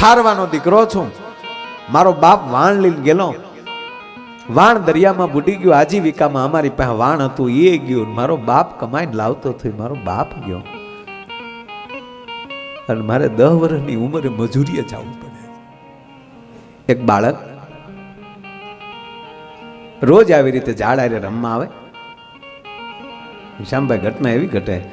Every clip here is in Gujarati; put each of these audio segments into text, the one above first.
ખારવાનો દીકરો છું. મારો બાપ વાણ લઈને ગયેલો. વાણ દરિયામાં બુટી ગયો. આજીવિકામાં અમારી પાસે વાણ હતું, એ ગયું. મારો બાપ કમાઈને લાવતો થયો. મારો બાપ ગયો. અને મારે દહ વર્ષની ઉંમરે મજૂરીએ જવું પડે. એક બાળક રોજ આવી રીતે ઝાડ આરે રમવા આવે. શ્યામભાઈ ઘટના એવી ઘટે.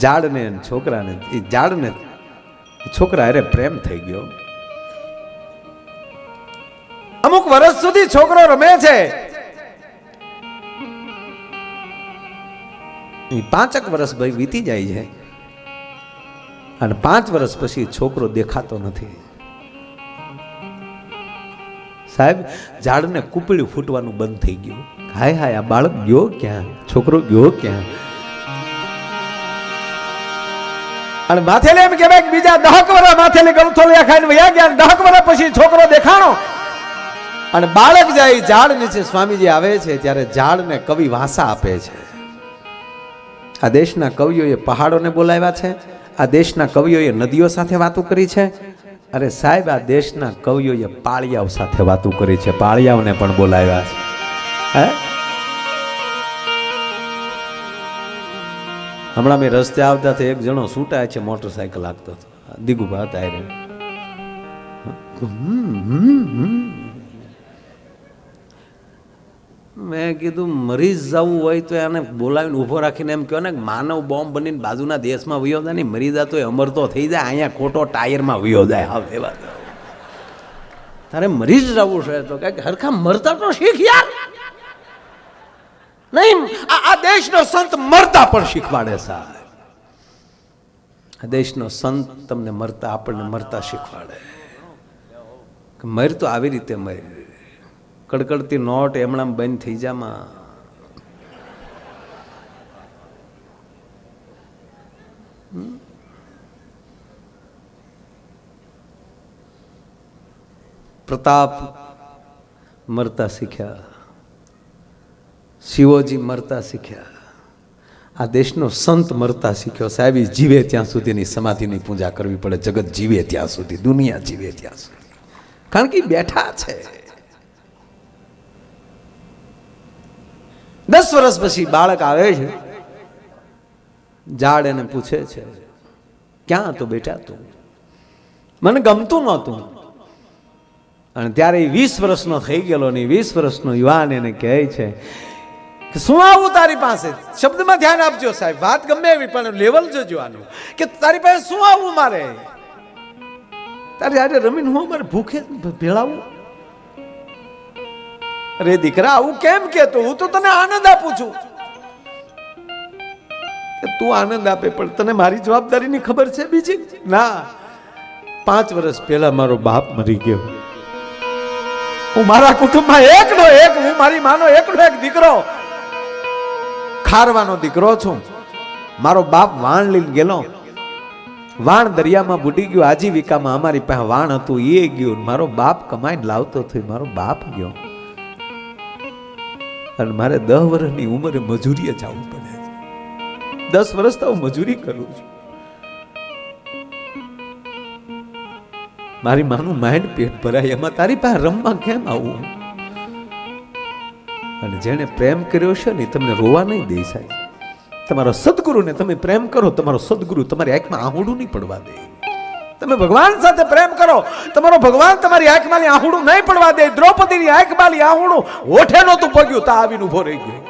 ઝાડને છોકરાને, એ ઝાડને છોકરા અરે પ્રેમ થઈ ગયો. સુધી છોકરો રમે છે. પાંચક વર્ષ ભાઈ વીતી જાય છે. અને પાંચ વર્ષ પછી છોકરો દેખાતો નથી. સાહેબ, ઝાડને કૂપળ્યું ફૂટવાનું બંધ થઈ ગયું. હાય હાય, આ બાળક ગયો ક્યાં? છોકરો ગયો ક્યાં? અને માથેલે એમ કે બીજા દહક વર્ષ માથેલી ગમથોલિયા ખાઈને વયા ગયા દહક વર્ષ પછી છોકરો દેખાણો. અને બાળક જાય ઝાડ નીચે સ્વામીજી આવે છે, ત્યારે ઝાડને કવિ વાસા આપે છે. આ દેશના કવિઓએ પહાડોને બોલાવ્યા છે, આ દેશના કવિઓએ નદીઓ સાથે વાતો કરી છે, અરે સાહેબ, આ દેશના કવિઓએ પાળિયાઓ સાથે વાતો કરી છે, પાળિયાઓને પણ બોલાવ્યા છે. હે? હમણાં મેં રસ્તે આવતા એક જણો છૂટાય છે, મોટરસાયકલ લાગતો હતો. દીગુભા હતા મેં કીધું મરી જવું હોય તો એને બોલાવીને ઊભો રાખીને એમ કહો ને માનવ બોમ્બ બનીને બાજુના દેશમાં વયો જાય ને મરી જાય તો અમર તો થઈ જાય, અહીંયા ખોટો ટાયરમાં વયો જાય. હવે એવા તારે મરી જ જવું છે તો કંઈક હરખા મરતા તો શીખ યાર. નહીં, આ દેશનો સંત મરતા પણ શીખવાડે સાહેબ. આ દેશનો સંત તમને મરતા, આપણને મરતા શીખવાડે. મર તો આવી રીતે મર. કડકડતી નોટ એમણામ બંધ થઈ જામાં. પ્રતાપ મરતા શીખ્યા. શિવોજી મરતા શીખ્યા. આ દેશનો સંત મરતા શીખ્યો સાહેબ જીવે ત્યાં સુધીની સમાધિની પૂજા કરવી પડે. જગત જીવે ત્યાં સુધી, દુનિયા જીવે ત્યાં સુધી. કારણ કે બેઠા છે. દસ વર્ષ પછી બાળક આવે છે, ઝાડ એને પૂછે છે, ક્યાં હતો બેટા તું? મને ગમતું નહોતું. અને ત્યારે એ વીસ વર્ષનો થઈ ગયેલો ને વીસ વર્ષનો યુવાન એને કહે છે કે, શું આવું તારી પાસે? શબ્દમાં ધ્યાન આપજો સાહેબ, વાત ગમે એવી, પણ લેવલ જોજો આનું. કે તારી પાસે શું આવું મારે? તારે આજે રમીને હું મારે ભૂખે ભેળાવું. અરે દીકરા, આવું કેમ કેતો હું તો તને આનંદ આપું છું. તું આનંદ આપે, પણ તને મારી જવાબદારીની ખબર છે બીજી? ના. પાંચ વર્ષ પહેલા મારો બાપ મરી ગયો. હું મારા કુટુંબમાં એકનો એક, હું મારી માનો એકનો એક દીકરો. ખારવાનો દીકરો છું. મારો બાપ વાણ લઈને ગયેલો. વાણ દરિયામાં બુડી ગયો, આજીવિકામાં અમારી પાસે વાણ હતું, એ ગયું. મારો બાપ કમાઈને લાવતો થયો, મારો બાપ ગયો. અને મારે દસ વર્ષની ઉંમરે મજૂરીએ જવું પડે છે. દસ વર્ષ તો હું મજૂરી કરું છું. મારી માનું માઇન્ડ પેટ ભરાય. એમાં તારી પાસે રમવા કેમ આવું? અને જેને પ્રેમ કર્યો છે ને તમને રોવા નહીં દે સાહેબ. તમારો સદગુરુને તમે પ્રેમ કરો, તમારો સદગુરુ તમારી આંખમાં આહુડું નહીં પડવા દે. તમે ભગવાન સાથે પ્રેમ કરો, તમારો ભગવાન તમારી આંખમાં આહુડું નહીં પડવા દે, દ્રૌપદીની આંખમાં આહુડું ઓઠે નહોતું પગ્યું તા આવીને ઊભો રહી ગયો.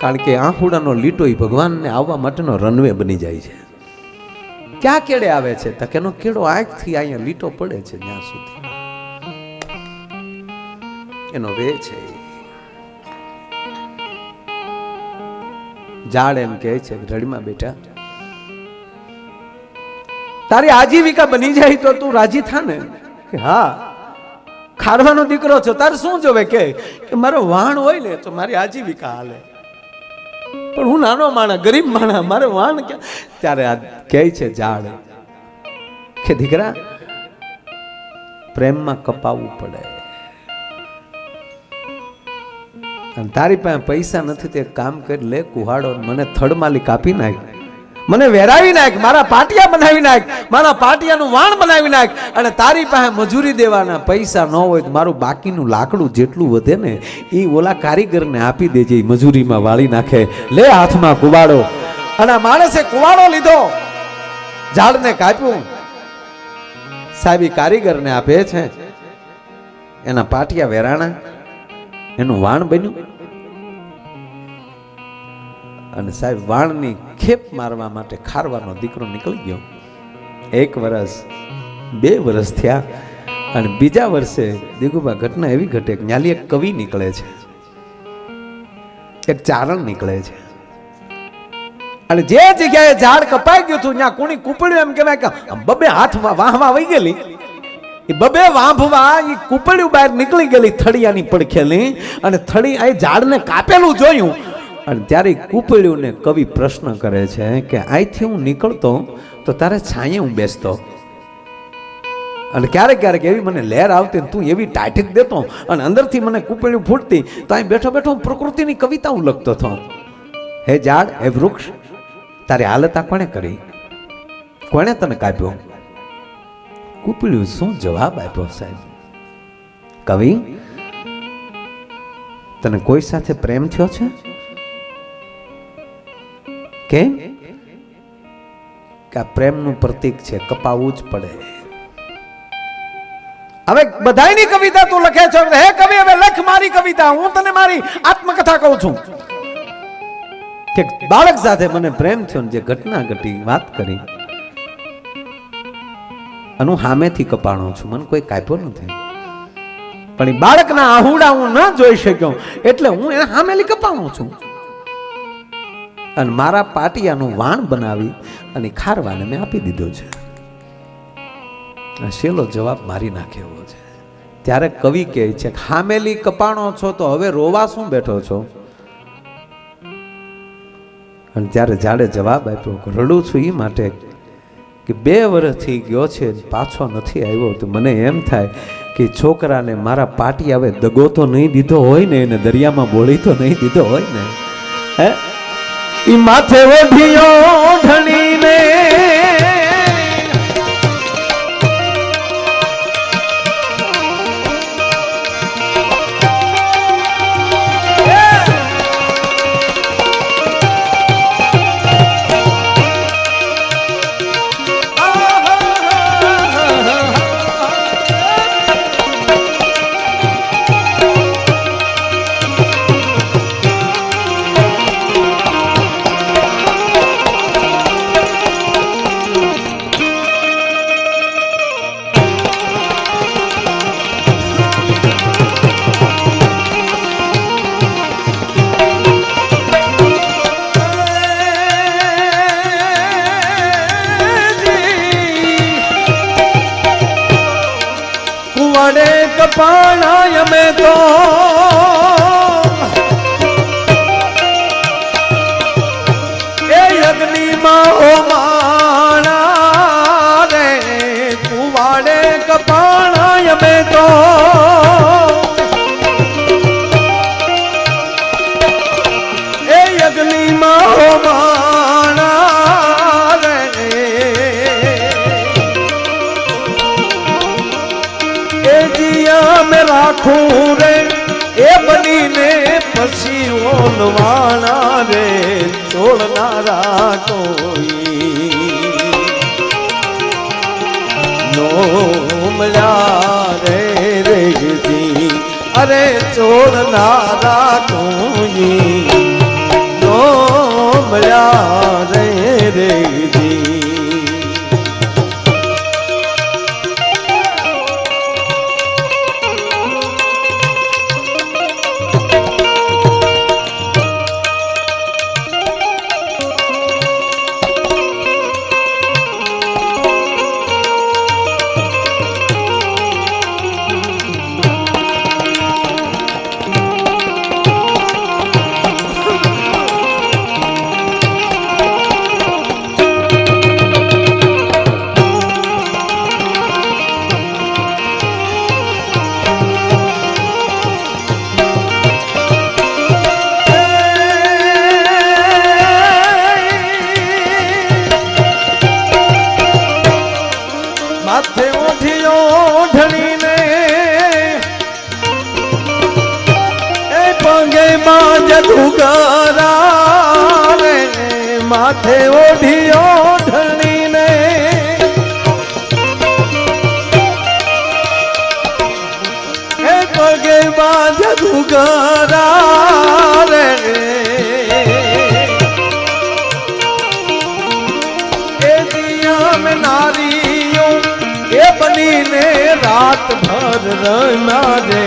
કારણ કે આહુડાનો લીટો એ ભગવાનને આવવા માટેનો રનવે બની જાય છે. ક્યાં કેડે આવે છે? તો કેનો કેડો આંખથી અહીંયા લીટો પડે છે ત્યાં સુધી. એનો વે છે ઝાડ એમ કહે છે, રડીમાં બેટા તારી આજીવિકા બની જાય તો તું રાજી થા ને? હા. ખારવાનો દીકરો છો, તારે શું જોવે કે? મારો વાણ હોય ને તો મારી આજીવિકા હાલે. પણ હું નાનો માણા ગરીબ માણા મારે વાણ કે ત્યારે આ કહે છે ઝાડ કે દીકરા, પ્રેમમાં કપાવવું પડે. તારી પાસે પૈસા નથી, તે કામ કરી, લે કુહાડો મને થડમાલી કાપી નાખ. મને વેરાવી નાખ, મારા પાટિયા બનાવી નાખ, મારા પાટિયાનું વાણ બનાવી નાખ, અને તારી પાસે મજૂરી દેવાના પૈસા ન હોય તો મારું બાકીનું લાકડું જેટલું વધે ને એ ઓલા કારીગરને આપી દેજે મજૂરીમાં વાળી નાખે. લે હાથમાં કુવાડો. અને માણસે કુવાડો લીધો. ઝાડને કાપ્યું. સાહેબ કારીગરને આપે છે. એના પાટિયા વેરાણા. એનું વાણ બન્યું. અને સાહેબ વાણની ખેપ મારવા માટે ખારવાનો દીકરો નીકળી ગયો. એક વર્ષ બે વર્ષ થયા અને બીજા વર્ષે દિગુબા ઘટના એવી ઘટે કે એક કવિ નીકળે છે. એક ચારણ નીકળે છે. અને જે જગ્યાએ ઝાડ કપાઈ ગયું હતું, ત્યાં કોણી કૂપડ્યું એમ કહેવાય કે બબે હાથમાં વાહમાં વહી ગયેલી. એ બબે વાંભવા એ કૂપડ્યું બહાર નીકળી ગયેલી થળિયાની પડખેલી અને થળી આ ઝાડને કાપેલું જોયું. અને ત્યારે કૂપળ્યુંને કવિ પ્રશ્ન કરે છે કે અહીંથી હું નીકળતો તો તારે છાંયે હું બેસતો. અને ક્યારેક ક્યારેક એવી મને લહેર આવતી તું એવી ટાઈટિક દેતો. અને અંદરથી મને કૂપળ્યું ફૂટતી. તો અહીં બેઠો બેઠો હું પ્રકૃતિની હું લખતો હતો હે ઝાડ, હે વૃક્ષ, તારી હાલત આ કોણે કરી? કોણે તને કાપ્યો? કૂપળ્યું શું જવાબ આપ્યો સાહેબ? કવિ, તને કોઈ સાથે પ્રેમ થયો છે? કે આ પ્રેમનું પ્રતીક છે કપાવવું જ પડે. હવે બધાની કવિતા તું લખે છે. હે કવિ, હવે લખ મારી કવિતા. હું તને મારી આત્મકથા કહું છું. કે બાળક સાથે મને પ્રેમ થયો જે ઘટના ઘટી, વાત કરી. અને હું સામેથી કપાણો છું. મને કોઈ કાપ્યો નથી. પણ એ બાળકના આહુડા હું ન જોઈ શક્યો. એટલે હું એને સામેલી કપાણો છું. અને મારા પાટિયાનું વાણ બનાવી અને ખારવાને મેં આપી દીધો છે. શેલો જવાબ મારી નાખે એવો છે. ત્યારે કવિ કહે છે ખામેલી કપાણો છો તો હવે રોવા શું બેઠો છો? અને ત્યારે જાડે જવાબ આપ્યો કે, રડું છું એ માટે કે બે વર્ષથી ગયો છે પાછો નથી આવ્યો. તો મને એમ થાય કે છોકરાને મારા પાટી આવે દગો તો નહીં દીધો હોય ને, એને દરિયામાં બોળી તો નહીં દીધો હોય ને. હે? ઈ માથે ઓઢિયો ઢળીને તો એ યજ્ઞીમાં હોમાણા રે કુવાડે કપાણાય અમે તો રાખું રે, એ બનીને પછી ઓલવાણા રે છોડનારા કોઈ. નો મળ્યા રે રેજી અરે છોડનારા કોઈ. નો રે રે રેજી ઓઢિયો ઢળીને. એ પગે બાંધ દુગારા રે. એ દિયા મેં નારીઓ, એ બનીને રાત ભર રમ્યા રે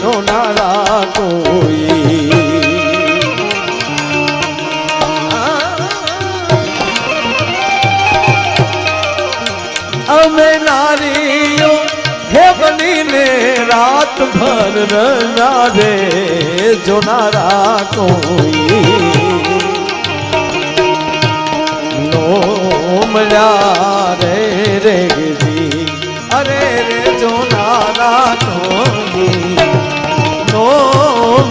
જોનારા કોઈ અમે નારીઓ હે બનીને રાત ભર રમ્યા રે જોનારા કોઈ. નો મળ્યા રે રે ગીરી અરે રે જોનારા કોઈ. નો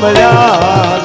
મળ્યા રે